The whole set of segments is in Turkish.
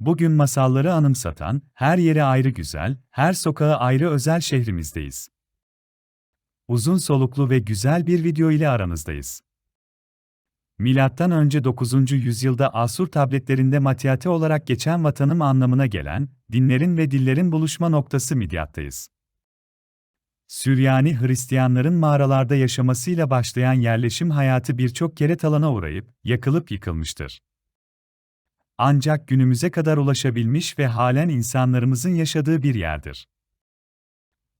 Bugün masalları anımsatan, her yeri ayrı güzel, her sokağı ayrı özel şehrimizdeyiz. Uzun soluklu ve güzel bir video ile aranızdayız. Milattan önce 9. yüzyılda Asur tabletlerinde Matyate olarak geçen vatanım anlamına gelen, dinlerin ve dillerin buluşma noktası Midyat'tayız. Süryani Hristiyanların mağaralarda yaşamasıyla başlayan yerleşim hayatı birçok kere talana uğrayıp, yakılıp yıkılmıştır. Ancak günümüze kadar ulaşabilmiş ve halen insanlarımızın yaşadığı bir yerdir.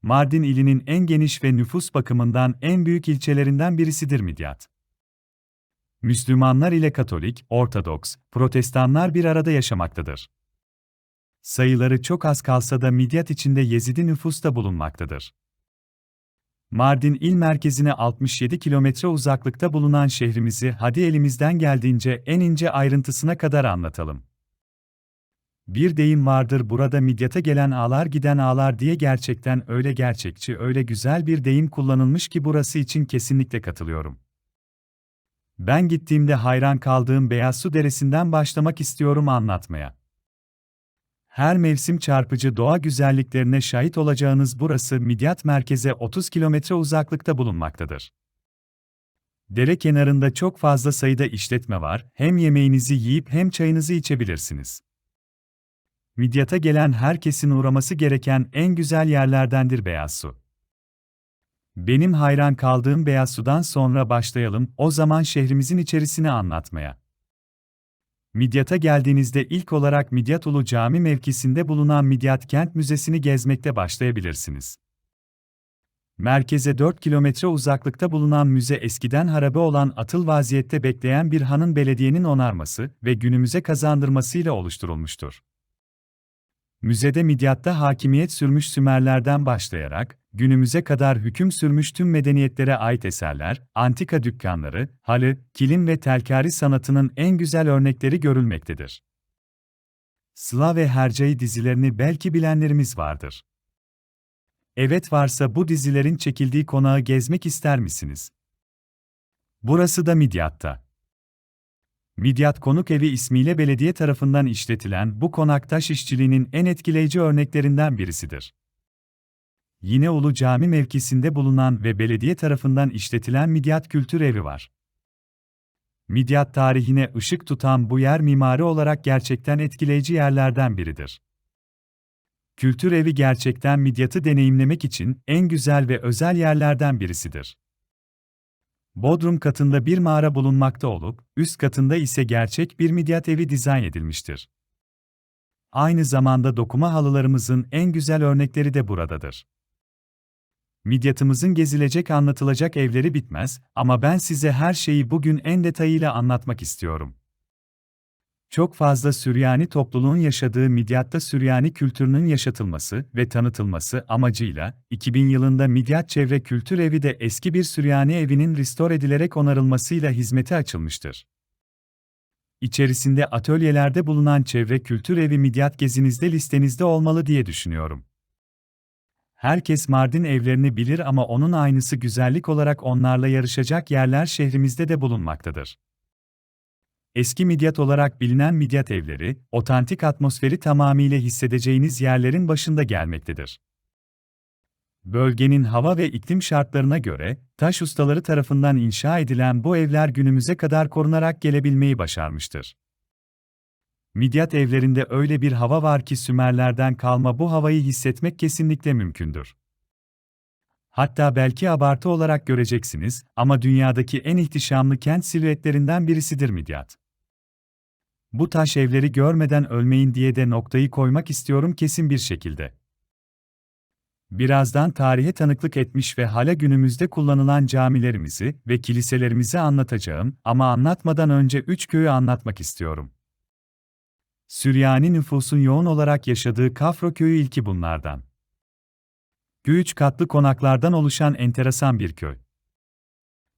Mardin ilinin en geniş ve nüfus bakımından en büyük ilçelerinden birisidir Midyat. Müslümanlar ile Katolik, Ortodoks, Protestanlar bir arada yaşamaktadır. Sayıları çok az kalsa da Midyat içinde Yezidi nüfus da bulunmaktadır. Mardin il merkezine 67 kilometre uzaklıkta bulunan şehrimizi hadi elimizden geldiğince en ince ayrıntısına kadar anlatalım. Bir deyim vardır burada midyata gelen ağlar giden ağlar diye gerçekten öyle gerçekçi öyle güzel bir deyim kullanılmış ki burası için kesinlikle katılıyorum. Ben gittiğimde hayran kaldığım Beyaz Su Deresi'nden başlamak istiyorum anlatmaya. Her mevsim çarpıcı doğa güzelliklerine şahit olacağınız burası Midyat merkeze 30 kilometre uzaklıkta bulunmaktadır. Dere kenarında çok fazla sayıda işletme var, hem yemeğinizi yiyip hem çayınızı içebilirsiniz. Midyat'a gelen herkesin uğraması gereken en güzel yerlerdendir Beyaz Su. Benim hayran kaldığım Beyaz Su'dan sonra başlayalım, o zaman şehrimizin içerisini anlatmaya. Midyat'a geldiğinizde ilk olarak Midyat Ulu Cami mevkisinde bulunan Midyat Kent Müzesi'ni gezmekte başlayabilirsiniz. Merkeze 4 kilometre uzaklıkta bulunan müze eskiden harabe olan atıl vaziyette bekleyen bir hanın belediyenin onarması ve günümüze kazandırmasıyla oluşturulmuştur. Müzede Midyat'ta hakimiyet sürmüş Sümerlerden başlayarak, günümüze kadar hüküm sürmüş tüm medeniyetlere ait eserler, antika dükkanları, halı, kilim ve telkari sanatının en güzel örnekleri görülmektedir. Sıla ve Hercai dizilerini belki bilenlerimiz vardır. Evet varsa bu dizilerin çekildiği konağı gezmek ister misiniz? Burası da Midyat'ta. Midyat Konuk Evi ismiyle belediye tarafından işletilen bu konak taş işçiliğinin en etkileyici örneklerinden birisidir. Yine Ulu Cami mevkisinde bulunan ve belediye tarafından işletilen Midyat Kültür Evi var. Midyat tarihine ışık tutan bu yer mimari olarak gerçekten etkileyici yerlerden biridir. Kültür Evi gerçekten Midyat'ı deneyimlemek için en güzel ve özel yerlerden birisidir. Bodrum katında bir mağara bulunmakta olup, üst katında ise gerçek bir midyat evi dizayn edilmiştir. Aynı zamanda dokuma halılarımızın en güzel örnekleri de buradadır. Midyatımızın gezilecek anlatılacak evleri bitmez ama ben size her şeyi bugün en detayıyla anlatmak istiyorum. Çok fazla Süryani topluluğun yaşadığı Midyat'ta Süryani kültürünün yaşatılması ve tanıtılması amacıyla 2000 yılında Midyat Çevre Kültür Evi de eski bir Süryani evinin restore edilerek onarılmasıyla hizmete açılmıştır. İçerisinde atölyelerde bulunan Çevre Kültür Evi Midyat gezinizde listenizde olmalı diye düşünüyorum. Herkes Mardin evlerini bilir ama onun aynısı güzellik olarak onlarla yarışacak yerler şehrimizde de bulunmaktadır. Eski Midyat olarak bilinen Midyat evleri, otantik atmosferi tamamıyla hissedeceğiniz yerlerin başında gelmektedir. Bölgenin hava ve iklim şartlarına göre, taş ustaları tarafından inşa edilen bu evler günümüze kadar korunarak gelebilmeyi başarmıştır. Midyat evlerinde öyle bir hava var ki Sümerlerden kalma bu havayı hissetmek kesinlikle mümkündür. Hatta belki abartı olarak göreceksiniz ama dünyadaki en ihtişamlı kent silüetlerinden birisidir Midyat. Bu taş evleri görmeden ölmeyin diye de noktayı koymak istiyorum kesin bir şekilde. Birazdan tarihe tanıklık etmiş ve hala günümüzde kullanılan camilerimizi ve kiliselerimizi anlatacağım ama anlatmadan önce üç köyü anlatmak istiyorum. Süryani nüfusun yoğun olarak yaşadığı Kafro köyü ilki bunlardan. Üç katlı konaklardan oluşan enteresan bir köy.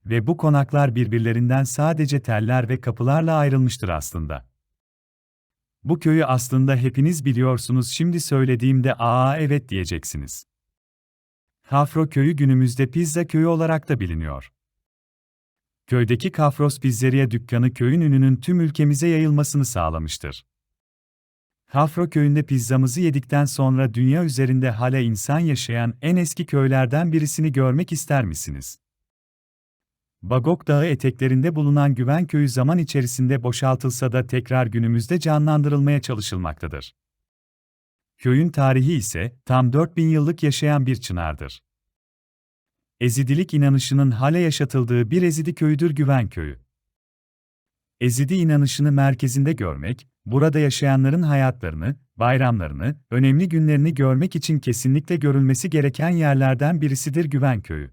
Ve bu konaklar birbirlerinden sadece teller ve kapılarla ayrılmıştır aslında. Bu köyü aslında hepiniz biliyorsunuz şimdi söylediğimde aa evet diyeceksiniz. Kafro köyü günümüzde pizza köyü olarak da biliniyor. Köydeki Kafros Pizzeria dükkanı köyün ününün tüm ülkemize yayılmasını sağlamıştır. Kafro köyünde pizzamızı yedikten sonra dünya üzerinde hala insan yaşayan en eski köylerden birisini görmek ister misiniz? Bagok Dağı eteklerinde bulunan Güven Köyü zaman içerisinde boşaltılsa da tekrar günümüzde canlandırılmaya çalışılmaktadır. Köyün tarihi ise tam 4000 yıllık yaşayan bir çınardır. Ezidilik inanışının hala yaşatıldığı bir Ezidi köyüdür Güven Köyü. Ezidi inanışını merkezinde görmek, burada yaşayanların hayatlarını, bayramlarını, önemli günlerini görmek için kesinlikle görülmesi gereken yerlerden birisidir Güven Köyü.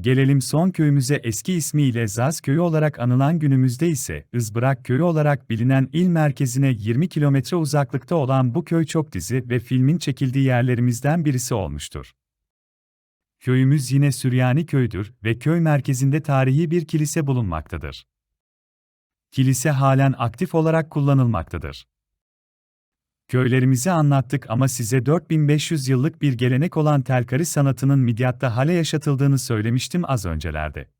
Gelelim son köyümüze eski ismiyle Zaz Köyü olarak anılan günümüzde ise Izbırak Köyü olarak bilinen il merkezine 20 kilometre uzaklıkta olan bu köy çok dizi ve filmin çekildiği yerlerimizden birisi olmuştur. Köyümüz yine Süryani köydür ve köy merkezinde tarihi bir kilise bulunmaktadır. Kilise halen aktif olarak kullanılmaktadır. Köylerimizi anlattık ama size 4500 yıllık bir gelenek olan telkari sanatının Midyat'ta hale yaşatıldığını söylemiştim az öncelerde.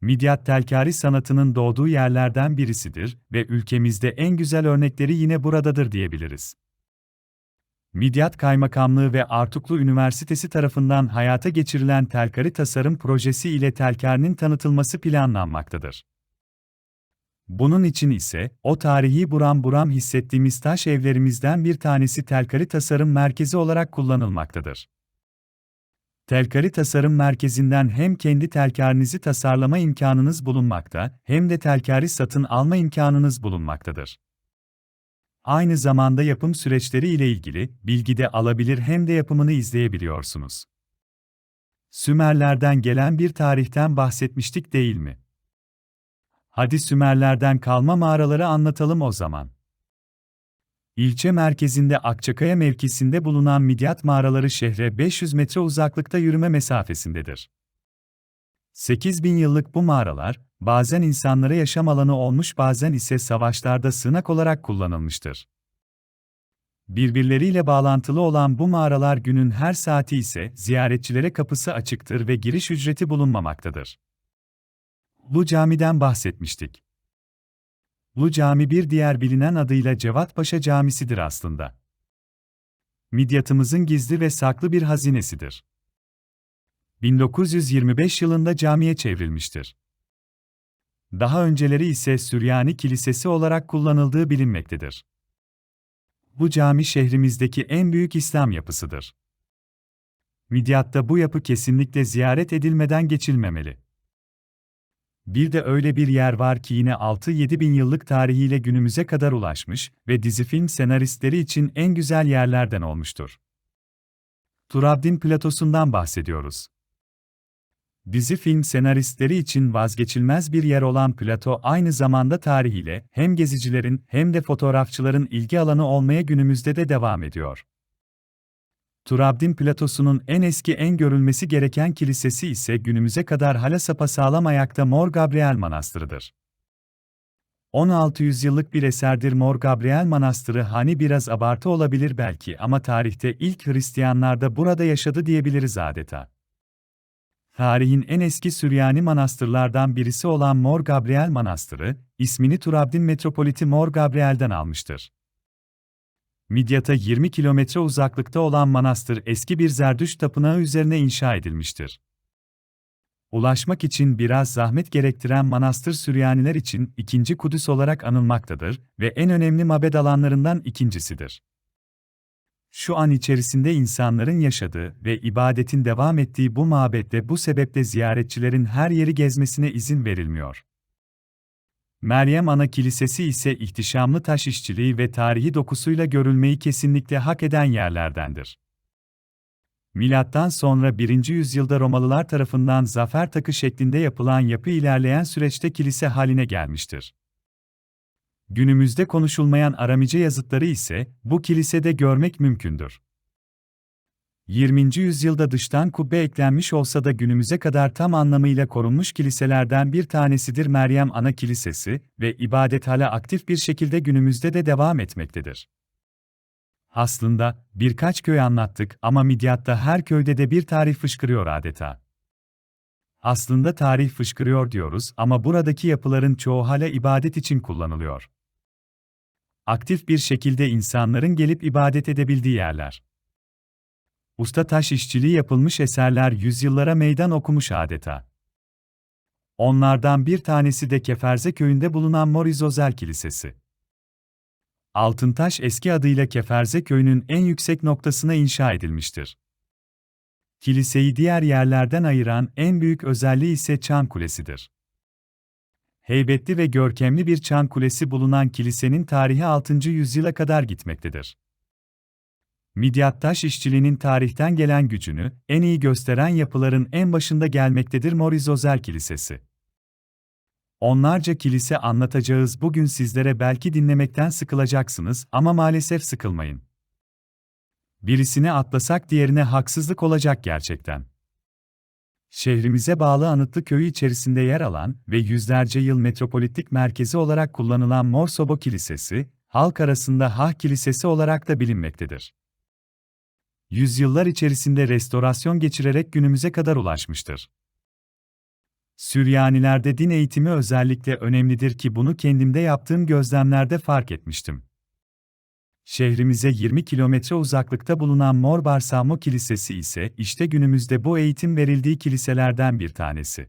Midyat telkari sanatının doğduğu yerlerden birisidir ve ülkemizde en güzel örnekleri yine buradadır diyebiliriz. Midyat Kaymakamlığı ve Artuklu Üniversitesi tarafından hayata geçirilen telkari tasarım projesi ile telkarinin tanıtılması planlanmaktadır. Bunun için ise, o tarihi buram buram hissettiğimiz taş evlerimizden bir tanesi Telkari Tasarım Merkezi olarak kullanılmaktadır. Telkari Tasarım Merkezi'nden hem kendi telkarinizi tasarlama imkanınız bulunmakta, hem de telkari satın alma imkanınız bulunmaktadır. Aynı zamanda yapım süreçleri ile ilgili bilgi de alabilir hem de yapımını izleyebiliyorsunuz. Sümerlerden gelen bir tarihten bahsetmiştik değil mi? Hadi Sümerlerden kalma mağaraları anlatalım o zaman. İlçe merkezinde Akçakaya mevkisinde bulunan Midyat mağaraları şehre 500 metre uzaklıkta yürüme mesafesindedir. 8000 yıllık bu mağaralar, bazen insanlara yaşam alanı olmuş bazen ise savaşlarda sığınak olarak kullanılmıştır. Birbirleriyle bağlantılı olan bu mağaralar günün her saati ise ziyaretçilere kapısı açıktır ve giriş ücreti bulunmamaktadır. Bu camiden bahsetmiştik. Bu cami bir diğer bilinen adıyla Cevatpaşa Camisidir aslında. Midyatımızın gizli ve saklı bir hazinesidir. 1925 yılında camiye çevrilmiştir. Daha önceleri ise Süryani Kilisesi olarak kullanıldığı bilinmektedir. Bu cami şehrimizdeki en büyük İslam yapısıdır. Midyat'ta bu yapı kesinlikle ziyaret edilmeden geçilmemeli. Bir de öyle bir yer var ki yine 6-7 bin yıllık tarihiyle günümüze kadar ulaşmış ve dizi film senaristleri için en güzel yerlerden olmuştur. Turabdin Platosu'ndan bahsediyoruz. Dizi film senaristleri için vazgeçilmez bir yer olan Plato aynı zamanda tarihiyle hem gezicilerin hem de fotoğrafçıların ilgi alanı olmaya günümüzde de devam ediyor. Turabdin platosunun en eski en görülmesi gereken kilisesi ise günümüze kadar hala sapasağlam ayakta Mor Gabriel Manastırı'dır. 16 yüzyıllık bir eserdir Mor Gabriel Manastırı hani biraz abartı olabilir belki ama tarihte ilk Hristiyanlar da burada yaşadı diyebiliriz adeta. Tarihin en eski Süryani manastırlardan birisi olan Mor Gabriel Manastırı, ismini Turabdin metropoliti Mor Gabriel'den almıştır. Midyat'a 20 kilometre uzaklıkta olan manastır eski bir Zerdüş tapınağı üzerine inşa edilmiştir. Ulaşmak için biraz zahmet gerektiren manastır Süryaniler için ikinci Kudüs olarak anılmaktadır ve en önemli mabed alanlarından ikincisidir. Şu an içerisinde insanların yaşadığı ve ibadetin devam ettiği bu mabette bu sebeple ziyaretçilerin her yeri gezmesine izin verilmiyor. Meryem Ana Kilisesi ise ihtişamlı taş işçiliği ve tarihi dokusuyla görülmeyi kesinlikle hak eden yerlerdendir. Milattan sonra 1. yüzyılda Romalılar tarafından zafer takı şeklinde yapılan yapı ilerleyen süreçte kilise haline gelmiştir. Günümüzde konuşulmayan Aramice yazıtları ise bu kilisede görmek mümkündür. 20. yüzyılda dıştan kubbe eklenmiş olsa da günümüze kadar tam anlamıyla korunmuş kiliselerden bir tanesidir Meryem Ana Kilisesi ve ibadet hala aktif bir şekilde günümüzde de devam etmektedir. Aslında birkaç köy anlattık ama Midyat'ta her köyde de bir tarih fışkırıyor adeta. Aslında tarih fışkırıyor diyoruz ama buradaki yapıların çoğu hala ibadet için kullanılıyor. Aktif bir şekilde insanların gelip ibadet edebildiği yerler. Usta taş işçiliği yapılmış eserler yüzyıllara meydan okumuş adeta. Onlardan bir tanesi de Keferze köyünde bulunan Morizozel Kilisesi. Altıntaş eski adıyla Keferze köyünün en yüksek noktasına inşa edilmiştir. Kiliseyi diğer yerlerden ayıran en büyük özelliği ise çan kulesidir. Heybetli ve görkemli bir çan kulesi bulunan kilisenin tarihi 6. yüzyıla kadar gitmektedir. Midyat taş işçiliğinin tarihten gelen gücünü en iyi gösteren yapıların en başında gelmektedir Morizozel Kilisesi. Onlarca kilise anlatacağız bugün sizlere belki dinlemekten sıkılacaksınız ama maalesef sıkılmayın. Birisini atlasak diğerine haksızlık olacak gerçekten. Şehrimize bağlı Anıtlı Köyü içerisinde yer alan ve yüzlerce yıl metropolitik merkezi olarak kullanılan Morsobo Kilisesi, halk arasında Hah Kilisesi olarak da bilinmektedir. Yüzyıllar içerisinde restorasyon geçirerek günümüze kadar ulaşmıştır. Süryanilerde din eğitimi özellikle önemlidir ki bunu kendimde yaptığım gözlemlerde fark etmiştim. Şehrimize 20 kilometre uzaklıkta bulunan Mor Barsamo Kilisesi ise işte günümüzde bu eğitim verildiği kiliselerden bir tanesi.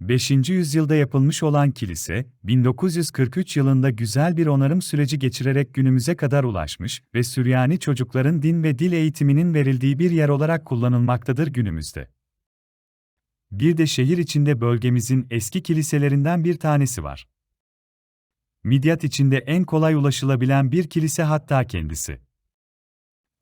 5. yüzyılda yapılmış olan kilise, 1943 yılında güzel bir onarım süreci geçirerek günümüze kadar ulaşmış ve Süryani çocukların din ve dil eğitiminin verildiği bir yer olarak kullanılmaktadır günümüzde. Bir de şehir içinde bölgemizin eski kiliselerinden bir tanesi var. Midyat içinde en kolay ulaşılabilen bir kilise hatta kendisi.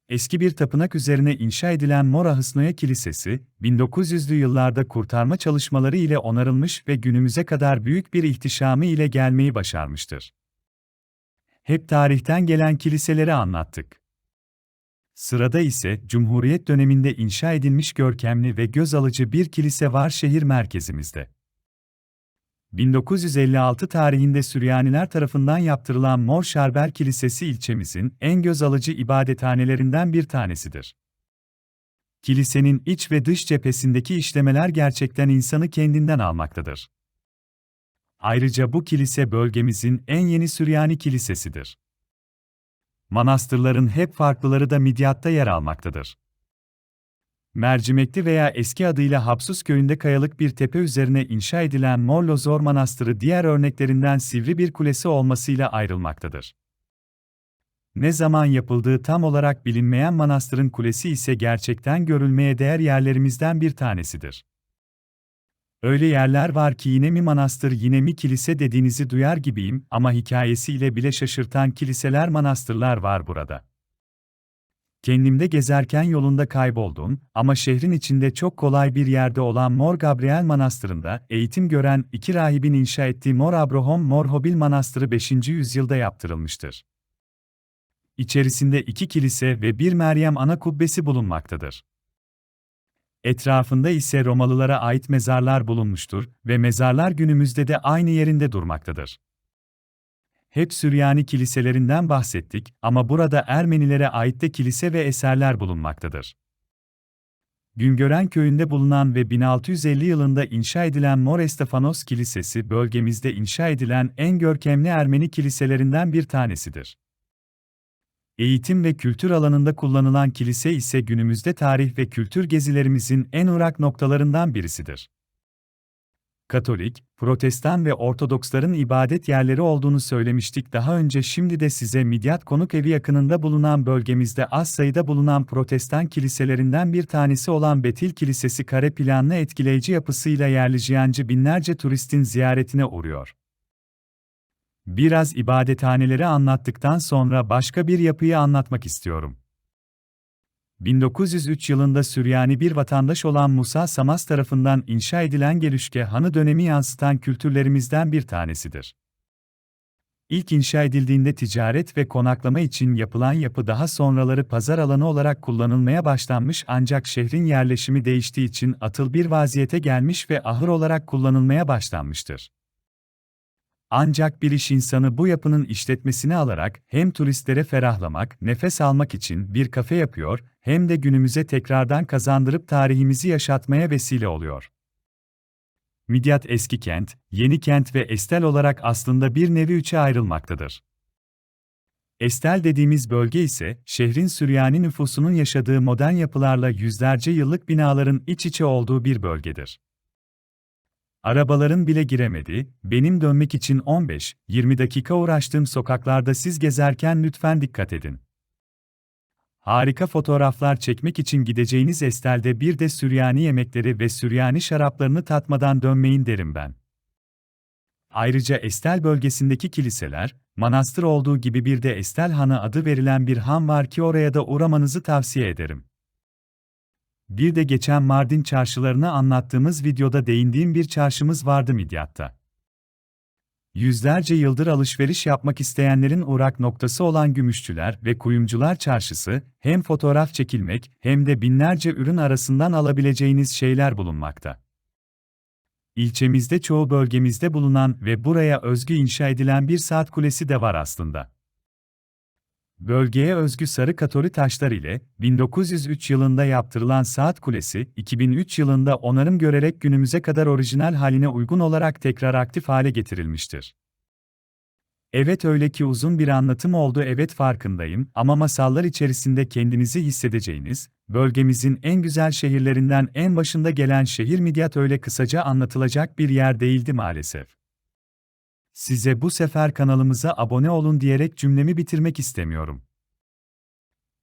Eski bir tapınak üzerine inşa edilen Mora Hısnoya Kilisesi, 1900'lü yıllarda kurtarma çalışmaları ile onarılmış ve günümüze kadar büyük bir ihtişamı ile gelmeyi başarmıştır. Hep tarihten gelen kiliseleri anlattık. Sırada ise Cumhuriyet döneminde inşa edilmiş görkemli ve göz alıcı bir kilise var şehir merkezimizde. 1956 tarihinde Süryaniler tarafından yaptırılan Mor Şarber Kilisesi ilçemizin en göz alıcı ibadethanelerinden bir tanesidir. Kilisenin iç ve dış cephesindeki işlemeler gerçekten insanı kendinden almaktadır. Ayrıca bu kilise bölgemizin en yeni Süryani kilisesidir. Manastırların hep farklıları da Midyat'ta yer almaktadır. Mercimekli veya eski adıyla Hapsus köyünde kayalık bir tepe üzerine inşa edilen Morlozor Manastırı diğer örneklerinden sivri bir kulesi olmasıyla ayrılmaktadır. Ne zaman yapıldığı tam olarak bilinmeyen manastırın kulesi ise gerçekten görülmeye değer yerlerimizden bir tanesidir. Öyle yerler var ki yine mi manastır yine mi kilise dediğinizi duyar gibiyim ama hikayesiyle bile şaşırtan kiliseler manastırlar var burada. Kendimde gezerken yolunda kayboldum ama şehrin içinde çok kolay bir yerde olan Mor Gabriel Manastırı'nda eğitim gören iki rahibin inşa ettiği Mor Abraham Mor Hobil Manastırı 5. yüzyılda yaptırılmıştır. İçerisinde iki kilise ve bir Meryem ana kubbesi bulunmaktadır. Etrafında ise Romalılara ait mezarlar bulunmuştur ve mezarlar günümüzde de aynı yerinde durmaktadır. Hep Süryani kiliselerinden bahsettik ama burada Ermenilere ait de kilise ve eserler bulunmaktadır. Güngören köyünde bulunan ve 1650 yılında inşa edilen Mor Estefanos Kilisesi bölgemizde inşa edilen en görkemli Ermeni kiliselerinden bir tanesidir. Eğitim ve kültür alanında kullanılan kilise ise günümüzde tarih ve kültür gezilerimizin en uğrak noktalarından birisidir. Katolik, Protestan ve Ortodoksların ibadet yerleri olduğunu söylemiştik daha önce şimdi de size Midyat Konuk Evi yakınında bulunan bölgemizde az sayıda bulunan Protestan kiliselerinden bir tanesi olan Betil Kilisesi kare planlı etkileyici yapısıyla yerli cihancı binlerce turistin ziyaretine uğruyor. Biraz ibadethaneleri anlattıktan sonra başka bir yapıyı anlatmak istiyorum. 1903 yılında Süryani bir vatandaş olan Musa Samas tarafından inşa edilen Gelüşke Hanı dönemi yansıtan kültürlerimizden bir tanesidir. İlk inşa edildiğinde ticaret ve konaklama için yapılan yapı daha sonraları pazar alanı olarak kullanılmaya başlanmış ancak şehrin yerleşimi değiştiği için atıl bir vaziyete gelmiş ve ahır olarak kullanılmaya başlanmıştır. Ancak bir iş insanı bu yapının işletmesini alarak hem turistlere ferahlamak, nefes almak için bir kafe yapıyor, hem de günümüze tekrardan kazandırıp tarihimizi yaşatmaya vesile oluyor. Midyat eski kent, yeni kent ve estel olarak aslında bir nevi üçe ayrılmaktadır. Estel dediğimiz bölge ise, şehrin Süryani nüfusunun yaşadığı modern yapılarla yüzlerce yıllık binaların iç içe olduğu bir bölgedir. Arabaların bile giremedi, benim dönmek için 15-20 dakika uğraştığım sokaklarda siz gezerken lütfen dikkat edin. Harika fotoğraflar çekmek için gideceğiniz Estel'de bir de Süryani yemekleri ve Süryani şaraplarını tatmadan dönmeyin derim ben. Ayrıca Estel bölgesindeki kiliseler, manastır olduğu gibi bir de Estel Hanı adı verilen bir han var ki oraya da uğramanızı tavsiye ederim. Bir de geçen Mardin çarşılarını anlattığımız videoda değindiğim bir çarşımız vardı Midyat'ta. Yüzlerce yıldır alışveriş yapmak isteyenlerin uğrak noktası olan Gümüşçüler ve Kuyumcular Çarşısı, hem fotoğraf çekilmek hem de binlerce ürün arasından alabileceğiniz şeyler bulunmakta. İlçemizde çoğu bölgemizde bulunan ve buraya özgü inşa edilen bir saat kulesi de var aslında. Bölgeye özgü sarı katori taşlar ile 1903 yılında yaptırılan saat kulesi, 2003 yılında onarım görerek günümüze kadar orijinal haline uygun olarak tekrar aktif hale getirilmiştir. Evet öyle ki uzun bir anlatım oldu evet farkındayım ama masallar içerisinde kendinizi hissedeceğiniz, bölgemizin en güzel şehirlerinden en başında gelen şehir Midyat öyle kısaca anlatılacak bir yer değildi maalesef. Size bu sefer kanalımıza abone olun diyerek cümlemi bitirmek istemiyorum.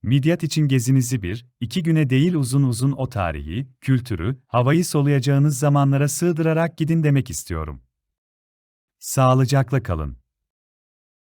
Midyat için gezinizi bir, iki güne değil uzun uzun o tarihi, kültürü, havayı soluyacağınız zamanlara sığdırarak gidin demek istiyorum. Sağlıcakla kalın.